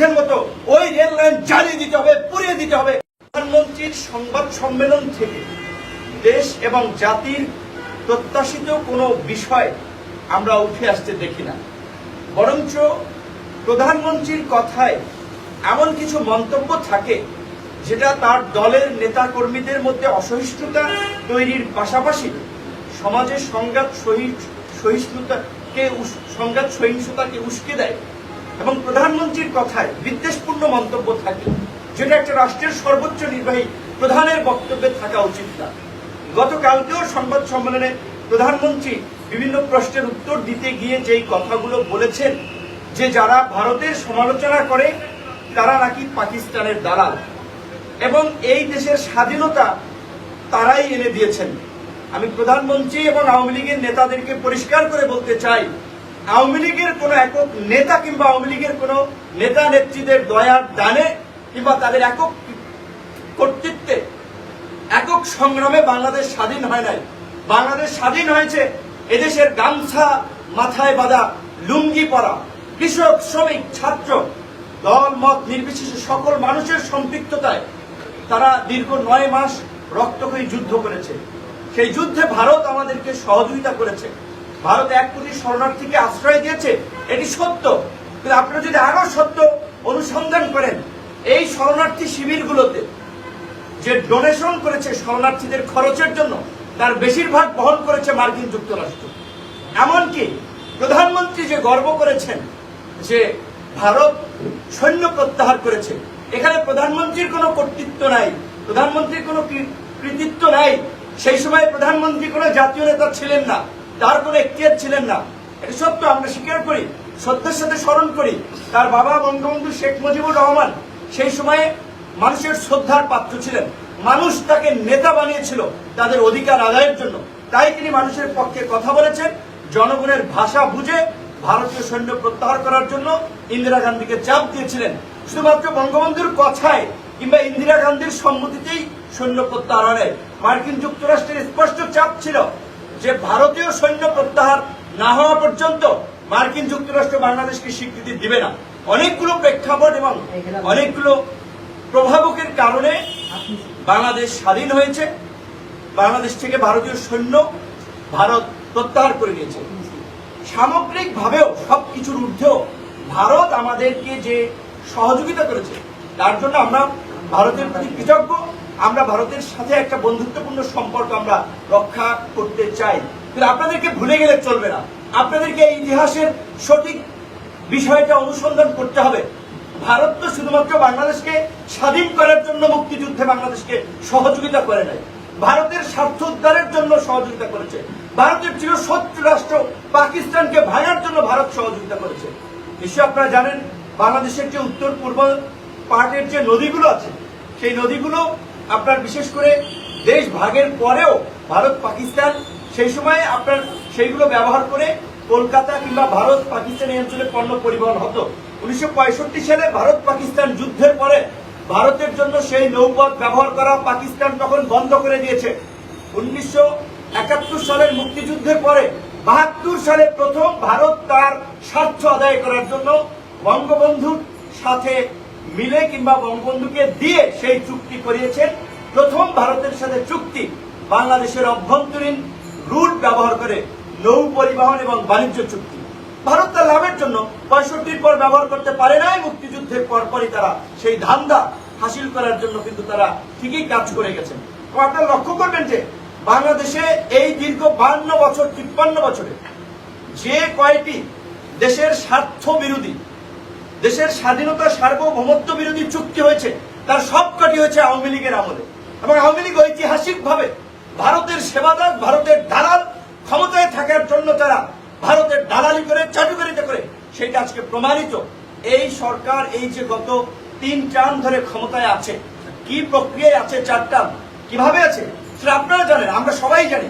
মুক্তিযুদ্ধের মতো ওই রেল লাইন জ্বালিয়ে দিতে হবে, পুড়িয়ে দিতে হবে। প্রধানমন্ত্রীর সংবাদ সম্মেলন থেকে দেশ এবং জাতির প্রত্যাশিত কোনো বিষয় আমরা উঠে আসতে দেখি না। বরঞ্চ প্রধানমন্ত্রীর কথায় এমন কিছু মন্তব্য থাকে যেটা তার দলের নেতা কর্মীদের মধ্যে অসহিষ্ণুতা তৈরির পাশাপাশি সমাজের সংঘাত সহি- সহিষ্ণুতাকে সংঘাত সহিংসতাকে উস্কে দেয়। এবং প্রধানমন্ত্রীর কথায় বিদ্বেষপূর্ণ মন্তব্য থাকে, যেটা একটা রাষ্ট্রের সর্বোচ্চ নির্বাহী প্রধানের বক্তব্যে থাকা উচিত না। গতকালকেও সংবাদ সম্মেলনে প্রধানমন্ত্রী বিভিন্ন প্রশ্নের উত্তর দিতে গিয়ে যেই কথাগুলো বলেছেন, যে যারা ভারতের সমালোচনা করে, তারা নাকি পাকিস্তানের দালাল। এবং এই দেশের স্বাধীনতা তারাই এনে দিয়েছেন। আমি প্রধানমন্ত্রী এবং আওয়ামী লীগের নেতাদেরকে পরিষ্কার করে বলতে চাই আওয়ামী লীগের কোনো একক নেতা কিংবা আওয়ামী লীগের কোনো নেতা নেত্রীদের দয়ার দানে কিংবা তাদের একক কর্তৃত্বে একক সংগ্রামে বাংলাদেশ স্বাধীন হয় নাই। বাংলাদেশ স্বাধীন হয়েছে এদেশের গামছা মাথায় বাঁধা লুঙ্গি পরা কৃষক, শ্রমিক, ছাত্র, দল, মত নির্বিশেষে সকল মানুষের সম্পৃক্ততায় তারা দীর্ঘ নয় মাস রক্তক্ষয়ী যুদ্ধ করেছে। সেই যুদ্ধে ভারত আমাদেরকে সহযোগিতা করেছে। ভারত এক কোটি শরণার্থীকে আশ্রয় দিয়েছে, এটি সত্য। কিন্তু আপনারা যদি আরও সত্য অনুসন্ধান করেন, এই শরণার্থী শিবিরগুলোতে যে ডোনেশন করেছে শরণার্থীদের খরচের জন্য, তার বেশিরভাগ বহন করেছে মার্কিন যুক্তরাষ্ট্র। এমনকি প্রধানমন্ত্রী যে গর্ব করেছেন যে ভারত সৈন্য প্রত্যাহার করেছে, এখানে প্রধানমন্ত্রীর কোনো কর্তৃত্ব নাই, প্রধানমন্ত্রীর কোনো কৃতিত্ব নাই। সেই সময় প্রধানমন্ত্রী কোনো জাতীয় নেতা ছিলেন না। তার কোনো এখতিয়ার ছিলেন না। এটা সত্য, আমরা স্বীকার করি, সত্যের সাথে স্মরণ করি। তার বাবা বঙ্গবন্ধু শেখ মুজিবুর রহমান সেই সময়ে মানুষের শ্রদ্ধার পাত্র ছিলেন। মানুষ তাকে নেতা বানিয়েছিল তাদের অধিকার আদায়ের জন্য। তাই তিনি মানুষের পক্ষে কথা বলেছেন, জনগণের ভাষা বুঝে ভারতীয় সৈন্য প্রত্যাহার করার জন্য ইন্দিরা গান্ধীকে চাপ দিয়েছিলেন। শুধুমাত্র বঙ্গবন্ধুর কথায় কিংবা ইন্দিরা গান্ধীর সম্মতিতেই সৈন্য প্রত্যাহার মার্কিন যুক্তরাষ্ট্রের স্পষ্ট চাপ ছিল যে ভারতীয় সৈন্য প্রত্যাহার না হওয়া পর্যন্ত মার্কিন যুক্তরাষ্ট্র বাংলাদেশকে স্বীকৃতি দিবে না। অনেকগুলো প্রেক্ষাপট এবং অনেকগুলো প্রভাবকের কারণে বাংলাদেশ স্বাধীন হয়েছে, বাংলাদেশ থেকে ভারতীয় সৈন্য ভারত প্রত্যাহার করে নিয়েছে। সামগ্রিক ভাবেও সবকিছুর ঊর্ধ্বেও ভারত আমাদেরকে যে সহযোগিতা করেছে, তার জন্য আমরা ভারতের প্রতি কৃতজ্ঞ। আমরা ভারতের সাথে একটা বন্ধুত্বপূর্ণ সম্পর্ক আমরা রক্ষা করতে চাই। কিন্তু আপনাদেরকে ভুলে গেলে চলবে না। আপনাদেরকে এই ইতিহাসের সঠিক বিষয়টা অনুসন্ধান করতে হবে। ভারত তো শুধুমাত্র বাংলাদেশকে স্বাধীন করার জন্য মুক্তিযুদ্ধে বাংলাদেশকে সহযোগিতা করে নাই। ভারতের স্বার্থ উদ্ধারের জন্য সহযোগিতা করেছে। ভারতের চির শত্রু রাষ্ট্র পাকিস্তানকে ভাঙার জন্য ভারত সহযোগিতা করেছে। নিশ্চয় আপনারা জানেন, বাংলাদেশের যে উত্তর পূর্ব পার্টের যে নদীগুলো আছে, সেই নদীগুলো আপনার বিশেষ করে দেশ ভাগের পরেও ভারত, পাকিস্তান, সেই সময় আপনার সেইগুলো ব্যবহার করে কলকাতা কিংবা ভারত, পাকিস্তান এই অঞ্চলে পণ্য পরিবহন হতো। উনিশশো পঁয়ষট্টি সালে ভারত, পাকিস্তান যুদ্ধের পরে ভারতের জন্য সেই নৌপথ ব্যবহার করা পাকিস্তান তখন বন্ধ করে দিয়েছে। উনিশশো একাত্তর সালের মুক্তিযুদ্ধের পরে বাহাত্তর সালে প্রথম ভারত তার স্বার্থ আদায় করার জন্য বঙ্গবন্ধুর সাথে মিলে কিংবা বঙ্গবন্ধুকে দিয়ে সেই চুক্তি করিয়েছেন। প্রথম ভারতের সাথে চুক্তি বাংলাদেশের অভ্যন্তরীণ রুট ব্যবহার করে নৌ পরিবহন এবং বাণিজ্য চুক্তি। ভারত তার লাভের জন্য পঁয়ষট্টির পর ব্যবহার করতে পারে নাই, মুক্তিযুদ্ধের পরপরই তারা সেই ধান্দা হাসিল করার জন্য কিন্তু তারা ঠিকই কাজ করে গেছেন। আপনারা লক্ষ্য করবেন যে বাংলাদেশে এই দীর্ঘ বান্ন বছর, তিপ্পান্ন বছরে যে কয়টি দেশের স্বার্থ বিরোধী দেশের স্বাধীনতা সার্বভৌমত্ব বিরোধী চুক্তি হয়েছে, তার সবকটি হয়েছে আওয়ামী লীগের আমলে। এবং আওয়ামী লীগ ঐতিহাসিক ভাবে ভারতের সেবাদার, ভারতের দালাল ক্ষমতায় থাকার জন্য তারা ভারতের দালালি করে, চাটুকারিতা করে, সেটা আজকে প্রমাণিত। এই সরকার, এই যে গত তিন টার্ম ধরে ক্ষমতায় আছে, কি প্রক্রিয়ায় আছে চার টার্ম? কীভাবে আছে? সেটা আপনারা জানেন, আমরা সবাই জানি।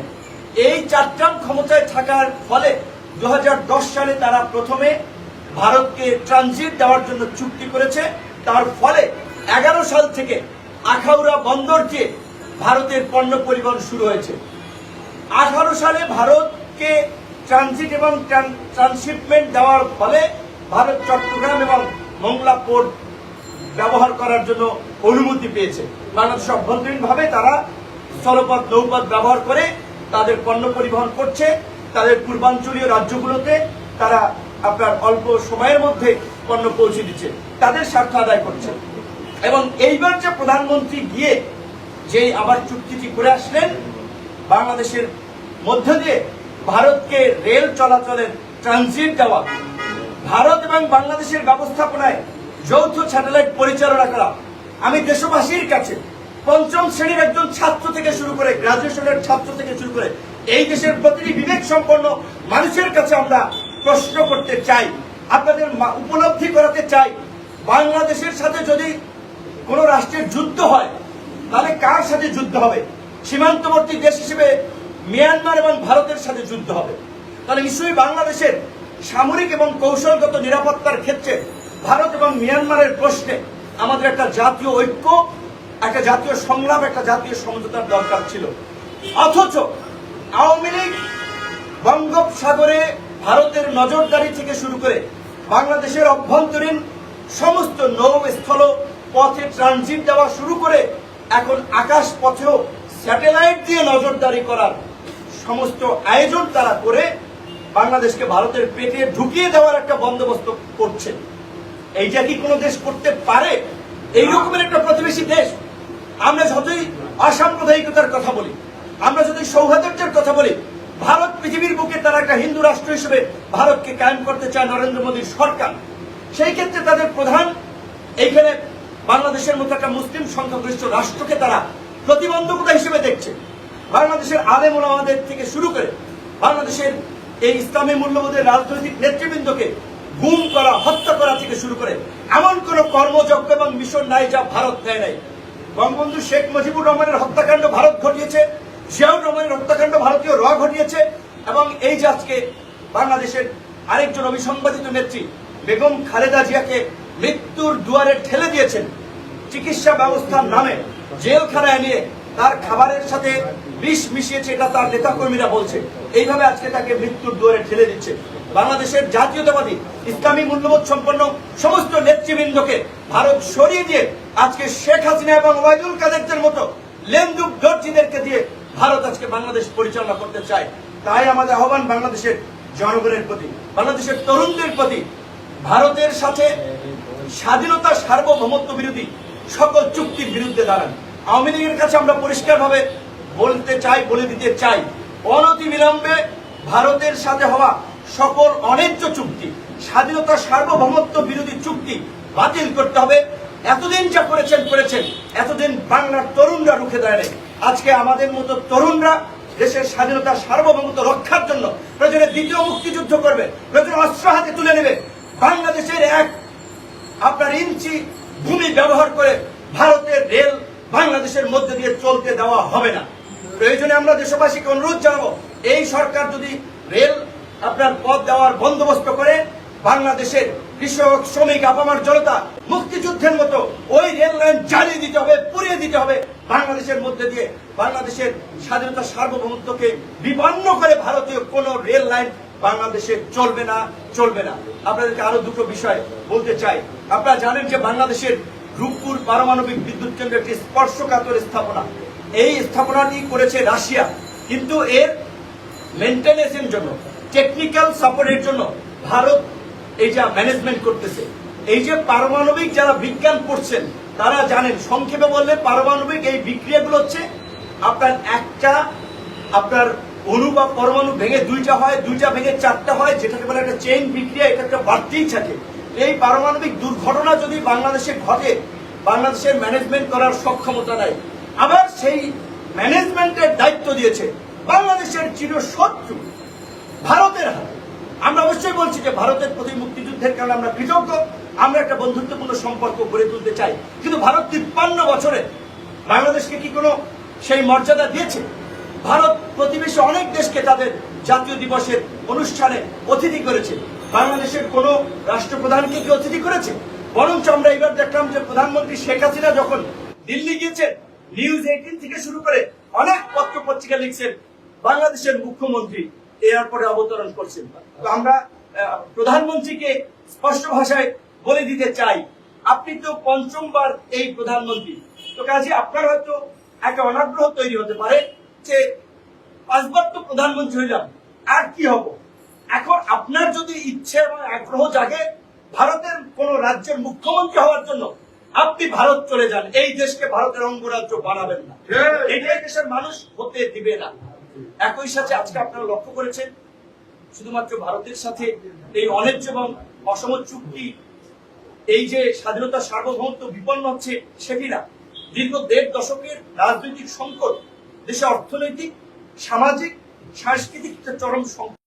এই চার ক্ষমতায় থাকার ফলে দু হাজার দশ সালে তারা প্রথমে ভারতকে ট্রানজিট দেওয়ার জন্য চুক্তি করেছে। তার ফলে এগারো সাল থেকে আখাউড়া বন্দর দিয়ে ভারতের পণ্য পরিবহন শুরু হয়েছে। আঠারো সালে ভারতকে ট্রানজিট এবং ট্রান্সশিপমেন্ট দেওয়ার ফলে ভারত চট্টগ্রাম এবং মংলা পোর্ট ব্যবহার করার জন্য অনুমতি পেয়েছে। বাংলাদেশ অভ্যন্তরীণ ভাবে তারা স্থলপথ, নৌপথ ব্যবহার করে তাদের পণ্য পরিবহন করছে। তাদের পূর্বাঞ্চলীয় রাজ্যগুলোতে তারা আপনার অল্প সময়ের মধ্যে পণ্য পৌঁছে দিচ্ছে, তাদের স্বার্থ আদায় করছে। এবং এইবার যে প্রধানমন্ত্রী গিয়ে যে আবার চুক্তিটি করে আসলেন, বাংলাদেশের মধ্য দিয়ে ভারতকে রেল চলাচলের ট্রানজিট দেওয়া, ভারত এবং বাংলাদেশের ব্যবস্থাপনায় যৌথ স্যাটেলাইট পরিচালনা করা, আমি দেশবাসীর কাছে পঞ্চম শ্রেণির একজন ছাত্র থেকে শুরু করে গ্রাজুয়েশনের ছাত্র থেকে শুরু করে এই দেশের প্রতিটি বিবেক সম্পন্ন মানুষের কাছে আমরা প্রশ্ন করতে চাই, আপনাদের উপলব্ধি করাতে চাই, বাংলাদেশের সাথে যদি কোন রাষ্ট্রের যুদ্ধ হয়, তাহলে কার সাথে যুদ্ধ হবে? সীমান্তবর্তী দেশ হিসেবে মিয়ানমার এবং ভারতের সাথে যুদ্ধ হবে। তাহলে নিশ্চয়ই বাংলাদেশের সামরিক এবং কৌশলগত নিরাপত্তার ক্ষেত্রে ভারত এবং মিয়ানমারের প্রশ্নে আমাদের একটা জাতীয় ঐক্য, একটা জাতীয় সংলাপ, একটা জাতীয় সমঝোতার দরকার ছিল। অথচ আওয়ামী লীগ বঙ্গোপসাগরে ভারতের নজরদারি থেকে শুরু করে বাংলাদেশের অভ্যন্তরীণ সমস্ত নৌ স্থল পথে ট্রানজিট দেওয়া শুরু করে এখন আকাশ পথেও স্যাটেলাইট দিয়ে নজরদারি করার সমস্ত আয়োজন তারা করে বাংলাদেশকে ভারতের পেটে ঢুকিয়ে দেওয়ার একটা বন্দোবস্ত করছে। এইটা কি কোনো দেশ করতে পারে? এই রকমের একটা প্রতিবেশী দেশ। আমরা যতই অসাম্প্রদায়িকতার কথা বলি, আমরা যদি সৌহার্দ্যের কথা বলি ভারত পৃথিবীর বুকে তারা একটা হিন্দু রাষ্ট্র হিসেবে ভারতকে কায়েম করতে চায় নরেন্দ্র মোদীর সরকার। সেই ক্ষেত্রে তাদের প্রধান এইখানে বাংলাদেশের মতো একটা মুসলিম সংখ্যাগরিষ্ঠ রাষ্ট্রকে তারা প্রতিবন্ধকতা হিসেবে দেখছে। বাংলাদেশের আলেম ওলামাদের থেকে শুরু করে বাংলাদেশের এই ইসলামী মূল্যবোধের রাজনৈতিক নেতৃবৃন্দকে গুম করা, হত্যা করা থেকে শুরু করে এমন কোন কর্মযজ্ঞ এবং মিশন নাই যা ভারত নেয় নাই। বঙ্গবন্ধু শেখ মুজিবুর রহমানের হত্যাকাণ্ড ভারত ঘটিয়েছে। জিয়াউর রহমানের হত্যাকাণ্ড ভারতীয় র ঘটিয়েছে এবং এই যে আজকে বাংলাদেশের আরেকজন অবিসংবাদিত নেত্রী বেগম খালেদা জিয়াকে মৃত্যুর দুয়ারে ঠেলে দিয়েছেন চিকিৎসা ব্যবস্থার নামে জেলখানায় নিয়ে তার খাবারের সাথে বিষ মিশিয়েছে এটা তার নেতাকর্মীরা বলছে। এইভাবে আজকে তাকে মৃত্যুর দুয়ারে ঠেলে দিচ্ছে। বাংলাদেশের জাতীয়তাবাদী, ইসলামী মূল্যবোধ সম্পন্ন সমস্ত নেতৃবৃন্দকে ভারত সরিয়ে দিয়ে আজকে শেখ হাসিনা এবং ওয়াইদুল কাদেরদের মতো লেন্দুক দর্জিদেরকে দিয়ে ভারত আজকে বাংলাদেশ পরিচালনা করতে চায়। তাই আমাদের আহ্বান বাংলাদেশের জনগণের প্রতি, বাংলাদেশের তরুণদের প্রতি, ভারতের সাথে স্বাধীনতা সার্বভৌমত্ব বিরোধী সকল চুক্তির বিরুদ্ধে দাঁড়ান। আওয়ামী লীগের কাছে আমরা পরিষ্কারভাবে বলতে চাই, বলে দিতে চাই অনতি বিলম্বে ভারতের সাথে হওয়া সকল অন্যায্য চুক্তি, স্বাধীনতা সার্বভৌমত্ব বিরোধী চুক্তি বাতিল করতে হবে। এতদিন যা করেছেন করেছেন। এতদিন বাংলার তরুণরা রুখে দাঁড়ায় আজকে আমাদের মতো তরুণরা দেশের স্বাধীনতা, সার্বভৌমত্ব রক্ষার জন্য প্রয়োজনে দ্বিতীয় মুক্তিযুদ্ধ করবে, প্রয়োজনে অস্ত্র হাতে তুলে নেবে। বাংলাদেশের এক আপনার ইঞ্চি ভূমি ব্যবহার করে ভারতের রেল বাংলাদেশের মধ্যে দিয়ে চলতে দেওয়া হবে না। প্রয়োজনে আমরা দেশবাসীকে অনুরোধ জানাব, এই সরকার যদি রেল আপনার পথ দেওয়ার বন্দোবস্ত করে, বাংলাদেশের কৃষক, শ্রমিক, আপামার জনতা মুক্তিযুদ্ধের মতো ওই রেল লাইন জ্বালিয়ে দিতে হবে, পুড়িয়ে দিতে হবে বাংলাদেশের মধ্যে দিয়ে বাংলাদেশের স্বাধীনতা সার্বভৌমত্বকে বিপন্ন করে ভারতীয় কোন রেল লাইন বাংলাদেশে চলবে না চলবে না। আপনাদেরকে আরও দুটো বিষয় বলতে চাই। আপনারা জানেন যে বাংলাদেশের রূপপুর পারমাণবিক বিদ্যুৎ কেন্দ্র একটি স্পর্শকাতর স্থাপনা। এই স্থাপনাটি করেছে রাশিয়া। কিন্তু এর মেনটেন্যান্সের জন্য টেকনিক্যাল সাপোর্টের জন্য ভারত এই যা ম্যানেজমেন্ট করতেছে। এই যে পারমাণবিক যারা বিজ্ঞান পড়ছেন তারা জানেন, সংক্ষেপে বললে পারমাণবিক এই বিক্রিয়াগুলো হচ্ছে আপনার একটা, আপনার অণু বা পরমাণু ভেঙে দুইটা হয়, দুইটা ভেঙে চারটা হয়, যেটাকে বলে একটা চেইন বিক্রিয়া, এটা একটা বাড়তেই থাকে। এই পারমাণবিক দুর্ঘটনা যদি বাংলাদেশে ঘটে, বাংলাদেশের ম্যানেজমেন্ট করার সক্ষমতা নাই। আবার সেই ম্যানেজমেন্টের দায়িত্ব দিয়েছে, বাংলাদেশের চির শত্রু ভারতের হাতে। আমরা অবশ্যই বলছি যে ভারতের প্রতি মুক্তিযুদ্ধের কারণে আমরা কৃতজ্ঞ। আমরা একটা বন্ধুত্বপূর্ণ সম্পর্ক গড়ে তুলতে চাই। কিন্তু ভারত তিপ্পান্ন বছরে বাংলাদেশকে কি কোনো সেই মর্যাদা দিয়েছে? ভারত প্রতিবেশী অনেক দেশকে তাদের জাতীয় দিবসের অনুষ্ঠানে অতিথি করেছে। বাংলাদেশের কোন রাষ্ট্রপ্রধানকে কি অতিথি করেছে? বরঞ্চ আমরা এবার দেখলাম যে প্রধানমন্ত্রী শেখ হাসিনা যখন দিল্লি গিয়েছেন, নিউজ এইটিন থেকে শুরু করে অনেক পত্র পত্রিকা লিখছেন বাংলাদেশের মুখ্যমন্ত্রী। এয়ারপোর্টে অবতরণ করছেন। তো আমরা প্রধানমন্ত্রীকে স্পষ্ট ভাষায় বলে দিতে চাই আপনি তো পঞ্চমবার এই প্রধানমন্ত্রী। তো কাজে আপনার হয়তো একটা অনাগ্রহ তৈরি হতে পারে যে পাঁচবার তো প্রধানমন্ত্রী হইলাম আর কি হব? এখন আপনার যদি ইচ্ছে এবং আগ্রহ জাগে ভারতের কোন রাজ্যের মুখ্যমন্ত্রী হওয়ার জন্য আপনি ভারত চলে যান এই দেশকে ভারতের অঙ্গরাজ্য বানাবেন না। এটাই দেশের মানুষ হতে দিবে না। একই সাথে আজকে আপনারা লক্ষ্য করেছেন শুধুমাত্র ভারতের সাথে এই অন্যায্য এবং অসম চুক্তি এই যে স্বাধীনতা সার্বভৌমত্ব বিপন্ন হচ্ছে সেটি না দীর্ঘ দেড় দশকের রাজনৈতিক সংকট, দেশে অর্থনৈতিক, সামাজিক, সাংস্কৃতিক চরম সংকট।